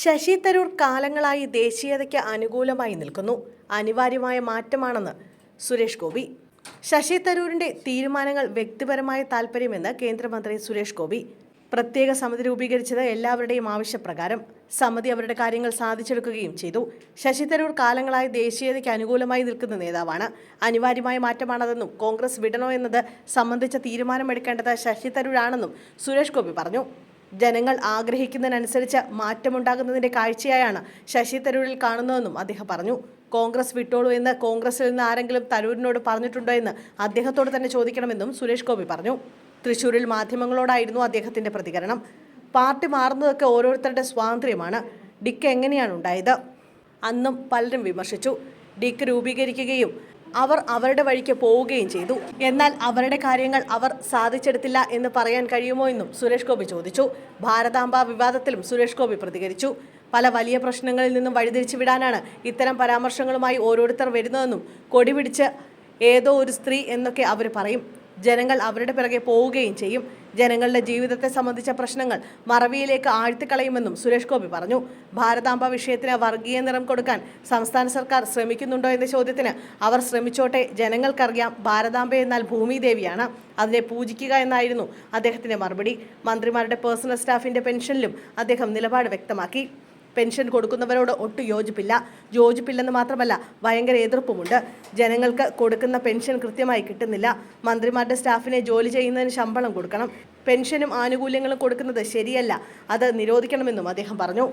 ശശി തരൂർ കാലങ്ങളായി ദേശീയതയ്ക്ക് അനുകൂലമായി നിൽക്കുന്നു. അനിവാര്യമായ മാറ്റമാണെന്ന് സുരേഷ് ഗോപി. ശശി തരൂരിന്റെ തീരുമാനങ്ങൾ വ്യക്തിപരമായ താൽപ്പര്യമെന്ന് കേന്ദ്രമന്ത്രി സുരേഷ് ഗോപി. പ്രത്യേക സമിതി രൂപീകരിച്ചത് എല്ലാവരുടെയും ആവശ്യപ്രകാരം. സമിതി അവരുടെ കാര്യങ്ങൾ സാധിച്ചെടുക്കുകയും ചെയ്തു. ശശി തരൂർ കാലങ്ങളായി ദേശീയതയ്ക്ക് അനുകൂലമായി നിൽക്കുന്ന നേതാവാണ്. അനിവാര്യമായ മാറ്റമാണതെന്നും കോൺഗ്രസ് വിടണോ എന്നത് സംബന്ധിച്ച തീരുമാനമെടുക്കേണ്ടത് ശശി തരൂരാണെന്നും സുരേഷ് ഗോപി പറഞ്ഞു. ജനങ്ങൾ ആഗ്രഹിക്കുന്നതിനനുസരിച്ച് മാറ്റമുണ്ടാകുന്നതിന്റെ കാഴ്ചയായാണ് ശശി തരൂരിൽ കാണുന്നതെന്നും അദ്ദേഹം പറഞ്ഞു. കോൺഗ്രസ് വിട്ടോളൂ എന്ന് കോൺഗ്രസിൽ നിന്ന് ആരെങ്കിലും തരൂരിനോട് പറഞ്ഞിട്ടുണ്ടോ എന്ന് അദ്ദേഹത്തോട് തന്നെ ചോദിക്കണമെന്നും സുരേഷ് ഗോപി പറഞ്ഞു. തൃശൂരിൽ മാധ്യമങ്ങളോടായിരുന്നു അദ്ദേഹത്തിന്റെ പ്രതികരണം. പാർട്ടി മാറുന്നതൊക്കെ ഓരോരുത്തരുടെ സ്വാതന്ത്ര്യമാണ്. ഡിക്ക് എങ്ങനെയാണ് ഉണ്ടായത്? അന്നും പലരും വിമർശിച്ചു. ഡിക്ക് രൂപീകരിക്കുകയും അവർ അവരുടെ വഴിക്ക് പോവുകയും ചെയ്തു. എന്നാൽ അവരുടെ കാര്യങ്ങൾ അവർ സാധിച്ചെടുത്തില്ല എന്ന് പറയാൻ കഴിയുമോ എന്നും സുരേഷ് ഗോപി ചോദിച്ചു. ഭാരതാംബ വിവാദത്തിലും സുരേഷ് ഗോപി പ്രതികരിച്ചു. പല വലിയ പ്രശ്നങ്ങളിൽ നിന്നും വഴിതിരിച്ചു വിടാനാണ് ഇത്തരം പരാമർശങ്ങളുമായി ഓരോരുത്തർ വരുന്നതെന്നും കൊടി പിടിച്ച് ഏതോ ഒരു സ്ത്രീ എന്നൊക്കെ അവർ പറയും. ജനങ്ങൾ അവരുടെ പിറകെ പോവുകയും ചെയ്യും. ജനങ്ങളുടെ ജീവിതത്തെ സംബന്ധിച്ച പ്രശ്നങ്ങൾ മറവിയിലേക്ക് ആഴ്ത്തിക്കളയുമെന്നും സുരേഷ് ഗോപി പറഞ്ഞു. ഭാരതാംബ വിഷയത്തിന് വർഗീയ നിറം കൊടുക്കാൻ സംസ്ഥാന സർക്കാർ ശ്രമിക്കുന്നുണ്ടോ എന്ന ചോദ്യത്തിന് അവർ ശ്രമിച്ചോട്ടെ. ജനങ്ങൾക്കറിയാം ഭാരതാംബ എന്നാൽ ഭൂമിദേവിയാണ്. അതിനെ പൂജിക്കുക എന്നായിരുന്നു അദ്ദേഹത്തിന്റെ മറുപടി. മന്ത്രിമാരുടെ പേഴ്സണൽ സ്റ്റാഫിന്റെ പെൻഷനിലും അദ്ദേഹം നിലപാട് വ്യക്തമാക്കി. പെൻഷൻ കൊടുക്കുന്നവരോട് ഒട്ടും യോജിപ്പില്ല. യോജിപ്പില്ലെന്ന് മാത്രമല്ല ഭയങ്കര എതിർപ്പുമുണ്ട്. ജനങ്ങൾക്ക് കൊടുക്കുന്ന പെൻഷൻ കൃത്യമായി കിട്ടുന്നില്ല. മന്ത്രിമാരുടെ സ്റ്റാഫിനെ ജോലി ചെയ്യുന്നതിന് ശമ്പളം കൊടുക്കണം. പെൻഷനും ആനുകൂല്യങ്ങളും കൊടുക്കുന്നത് ശരിയല്ല. അത് നിരോധിക്കണമെന്നും അദ്ദേഹം പറഞ്ഞു.